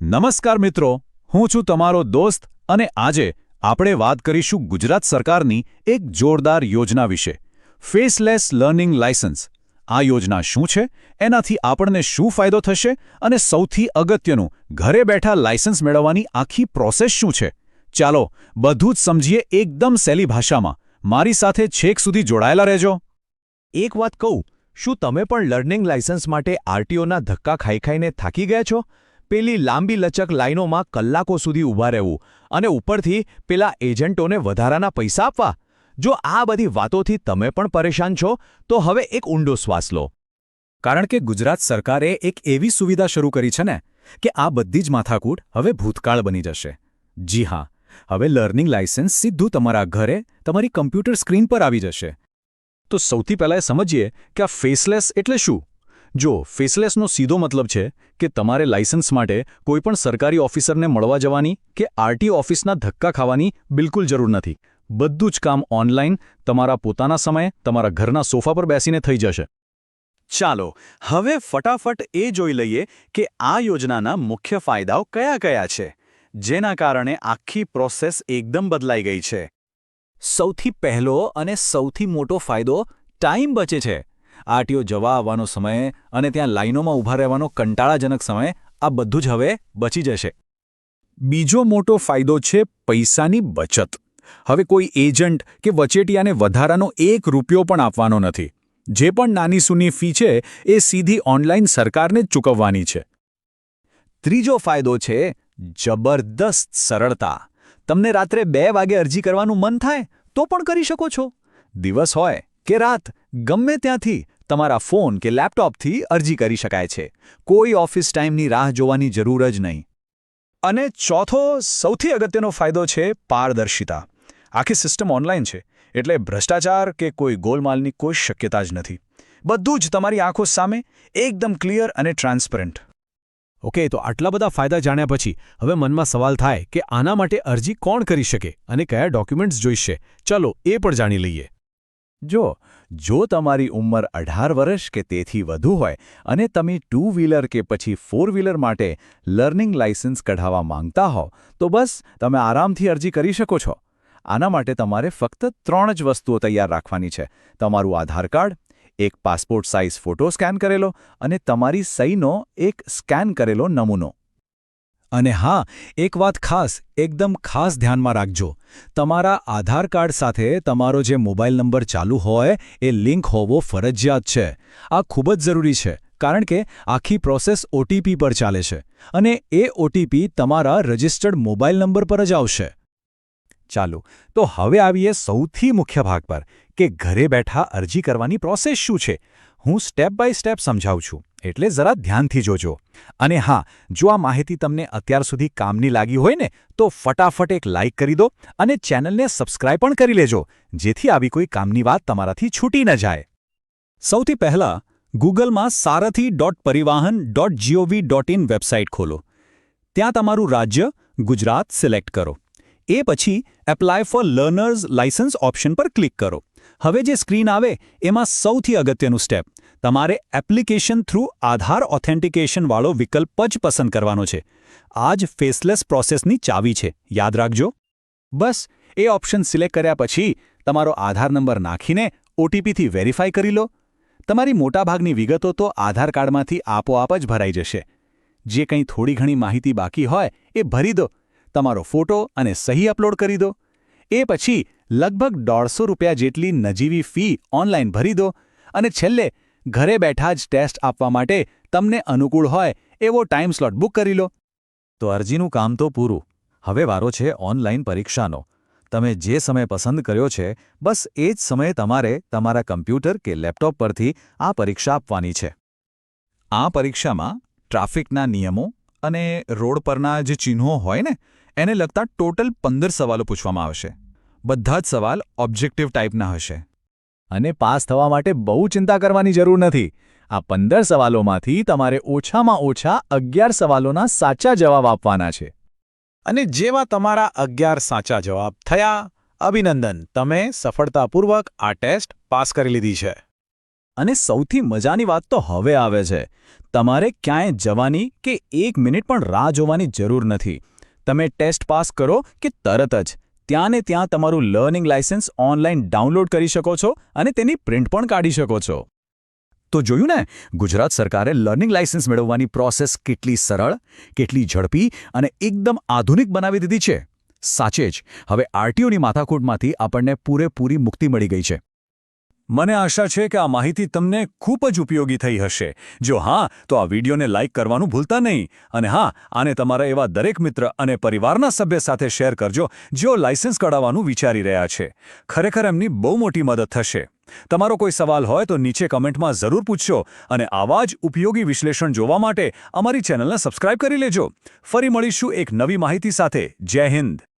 નમસ્કાર મિત્રો, હું છું તમારો દોસ્ત અને આજે આપણે વાત કરીશું ગુજરાત સરકારની એક જોરદાર યોજના વિશે ફેસલેસ લર્નિંગ લાયસન્સ આ યોજના શું છે? એનાથી આપણને શું ફાયદો થશે અને સૌથી અગત્યનું, ઘરે બેઠા લાયસન્સ મેળવવાની આખી પ્રોસેસ શું છે? ચાલો, બધું જ સમજીએ એકદમ સહેલી ભાષામાં. મારી સાથે છેક સુધી જોડાયેલા રહેજો. એક વાત કહું, શું તમે પણ લર્નિંગ લાયસન્સ માટે આરટીઓના ધક્કા ખાઈ ખાઈને થાકી ગયા છો? પેલી લાંબી લચક લાઈનોમાં કલાકો સુધી ઊભા રહેવું અને ઉપરથી પેલા એજન્ટોને વધારાના પૈસા આપવા. જો આ બધી વાતોથી તમે પણ પરેશાન છો, તો હવે એક ઊંડો શ્વાસ લો. કારણ કે ગુજરાત સરકારે એક એવી સુવિધા શરૂ કરી છે ને, કે આ બધી જ માથાકૂટ હવે ભૂતકાળ બની જશે. જી હા, હવે લર્નિંગ લાયસન્સ સીધું તમારા ઘરે, તમારી કમ્પ્યુટર સ્ક્રીન પર આવી જશે. તો સૌથી પહેલાં સમજીએ કે આ ફેસલેસ એટલે શું? જો ફેસલેસનો સીધો મતલબ છે કે તમારે લાયસન્સ માટે કોઈપણ સરકારી ઓફિસરને મળવા જવાની કે આરટીઓ ઓફિસના ધક્કા ખાવાની બિલકુલ જરૂર નથી. બધું જ કામ ઓનલાઈન તમારા પોતાના સમયે, તમારા ઘરના સોફા પર બેસીને થઈ જશે. ચાલો, હવે ફટાફટ એ જોઈ લઈએ કે આ યોજનાના મુખ્ય ફાયદાઓ કયા કયા છે, જેના કારણે આખી પ્રોસેસ એકદમ બદલાઈ ગઈ છે. સૌથી પહેલો અને સૌથી મોટો ફાયદો ટાઈમ બચે છે. આરટીઓ જવા આવવાનો સમય અને ત્યાં લાઇનોમાં ઊભા રહેવાનો કંટાળાજનક સમય, આ બધું જ હવે બચી જશે. બીજો મોટો ફાયદો છે પૈસાની બચત. હવે કોઈ એજન્ટ કે વચેટિયાને વધારાનો એક રૂપિયો પણ આપવાનો નથી. જે પણ નાની સૂની ફી છે એ સીધી ઓનલાઈન સરકારને જ ચૂકવવાની છે. ત્રીજો ફાયદો છે જબરદસ્ત સરળતા. તમને રાત્રે બે વાગે અરજી કરવાનું મન થાય તો પણ કરી શકો છો. દિવસ હોય કે રાત ગમે ત્યાંથી તમારા ફોન કે લેપટોપથી અરજી કરી શકાય છે. કોઈ ઓફિસ ટાઈમની રાહ જોવાની જરૂર જ નહીં. અને ચોથો, સૌથી અગત્યનો ફાયદો છે પારદર્શિતા. આખી સિસ્ટમ ઓનલાઈન છે, એટલે ભ્રષ્ટાચાર કે કોઈ ગોલમાલની કોઈ શક્યતા જ નથી. બધું જ તમારી આંખો સામે એકદમ ક્લિયર અને ટ્રાન્સપરન્ટ. ઓકે, તો આટલા બધા ફાયદા જાણ્યા પછી હવે મનમાં સવાલ થાય કે આના માટે અરજી કોણ કરી શકે અને કયા ડોક્યુમેન્ટ્સ જોઈશે? ચલો, એ પણ જાણી લઈએ. જો જો તમારી ઉંમર અઢાર વર્ષ કે તેથી વધુ હોય અને તમે ટુ વ્હીલર કે પછી ફોર વ્હીલર માટે લર્નિંગ લાયસન્સ કઢાવવા માંગતા હો, તો બસ, તમે આરામથી અરજી કરી શકો છો. આના માટે તમારે ફક્ત ત્રણ જ વસ્તુઓ તૈયાર રાખવાની છે. તમારું આધાર કાર્ડ, એક પાસપોર્ટ સાઇઝ ફોટો સ્કેન કરેલો અને તમારી સહીનો એક સ્કેન કરેલો નમૂનો. અને હા, એક વાત ખાસ, એકદમ ખાસ ધ્યાનમાં રાખજો. તમારા આધાર કાર્ડ સાથે તમારો જે મોબાઈલ નંબર ચાલુ હોય, એ લિંક હોવો ફરજિયાત છે. આ ખૂબ જ જરૂરી છે, કારણ કે આખી પ્રોસેસ ઓટીપી પર ચાલે છે અને એ ઓટીપી તમારા રજિસ્ટર્ડ મોબાઈલ નંબર પર જ આવશે. ચાલો, તો હવે આવીએ સૌથી મુખ્ય ભાગ પર, કે ઘરે બેઠા અરજી કરવાની પ્રોસેસ શું છે? હું સ્ટેપ બાય સ્ટેપ સમજાવું છું. એટલે જરા ધ્યાનથી જોજો. અને હા, જો આ માહિતી તમને અત્યાર સુધી કામની લાગી હોય ને, તો ફટાફટ એક લાઇક કરી દો અને ચેનલને સબસ્ક્રાઇબ પણ કરી લેજો, જેથી આવી કોઈ કામની વાત તમારાથી છૂટી ન જાય. સૌથી પહેલાં, ગૂગલમાં Sarathi dot Parivahan dot G O V dot in website ખોલો. ત્યાં તમારું રાજ્ય, ગુજરાત સિલેક્ટ કરો. એ પછી, apply for learners licence option પર ક્લિક કરો. હવે જે સ્ક્રીન આવે, એમાં સૌથી અગત્યનું સ્ટેપ તમારે એપ્લિકેશન થ્રુ આધાર ઓથેન્ટિકેશનવાળો વિકલ્પ જ પસંદ કરવાનો છે. આ જ ફેસલેસ પ્રોસેસની ચાવી છે. યાદ રાખજો. બસ, એ ઓપ્શન સિલેક્ટ કર્યા પછી તમારો આધાર નંબર નાખીને ઓટીપીથી વેરીફાઈ કરી લો. તમારી મોટાભાગની વિગતો તો આધાર કાર્ડમાંથી આપોઆપ જ ભરાઈ જશે. જે કંઈ થોડી ઘણી માહિતી બાકી હોય એ ભરી દો. તમારો ફોટો અને સહી અપલોડ કરી દો. એ પછી લગભગ દોઢસો રૂપિયા જેટલી નજીવી ફી ઓનલાઈન ભરી દો અને છેલ્લે ઘરે બેઠા જ ટેસ્ટ આપવા માટે તમને અનુકૂળ હોય એવો ટાઈમ સ્લોટ બુક કરી લો. તો અરજીનું કામ તો પૂરું. હવે વારો છે ઓનલાઈન પરીક્ષાનો. તમે જે સમય પસંદ કર્યો છે, બસ એ જ સમયે તમારે તમારા કમ્પ્યુટર કે લેપટોપ પરથી આ પરીક્ષા આપવાની છે. આ પરીક્ષામાં ટ્રાફિકના નિયમો અને રોડ પરના જે ચિહ્નો હોય ને, એને લગતા ટોટલ પંદર સવાલો પૂછવામાં આવશે. બધા જ સવાલ ઓબ્જેક્ટિવ ટાઈપના હશે. અને પાસ થવા માટે બહુ ચિંતા કરવાની જરૂર નથી. આ પંદર સવાલોમાંથી તમારે ઓછામાં ઓછા અગિયાર સવાલોના સાચા જવાબ આપવાના છે. અને જેવા તમારા અગિયાર સાચા જવાબ થયા અભિનંદન તમે સફળતાપૂર્વક આ ટેસ્ટ પાસ કરી લીધી છે. અને સૌથી મજાની વાત તો હવે આવે છે. તમારે ક્યાંય જવાની કે એક મિનિટ પણ રાહ જોવાની જરૂર નથી. તમે ટેસ્ટ પાસ કરો કે તરત જ. ત્યાં ને ત્યાં તમારું લર્નિંગ લાયસન્સ ઓનલાઈન ડાઉનલોડ કરી શકો છો અને તેની પ્રિન્ટ પણ કાઢી શકો છો. તો જોયું ને, ગુજરાત સરકારે લર્નિંગ લાયસન્સ મેળવવાની પ્રોસેસ કેટલી સરળ, કેટલી ઝડપી અને એકદમ આધુનિક બનાવી દીધી છે? સાચે જ, હવે આરટીઓની માથાકૂટમાંથી આપણને પૂરેપૂરી મુક્તિ મળી ગઈ છે. મને આશા છે કે આ માહિતી તમને ખૂબ જ ઉપયોગી થઈ હશે. જો હા, તો આ વિડીયોને લાઇક કરવાનું ભૂલતા નહીં. અને હા, આને તમારા એવા દરેક મિત્ર અને પરિવારના સભ્ય સાથે શેર કરજો જેઓ લાયસન્સ કઢાવવાનું વિચારી રહ્યા છે. ખરેખર એમની બહુ મોટી મદદ થશે. તમારો કોઈ સવાલ હોય તો નીચે કમેન્ટમાં જરૂર પૂછશો અને આવા જ ઉપયોગી વિશ્લેષણ જોવા માટે અમારી ચેનલને સબસ્ક્રાઇબ કરી લેજો. ફરી મળીશું એક નવી માહિતી સાથે. જય હિન્દ.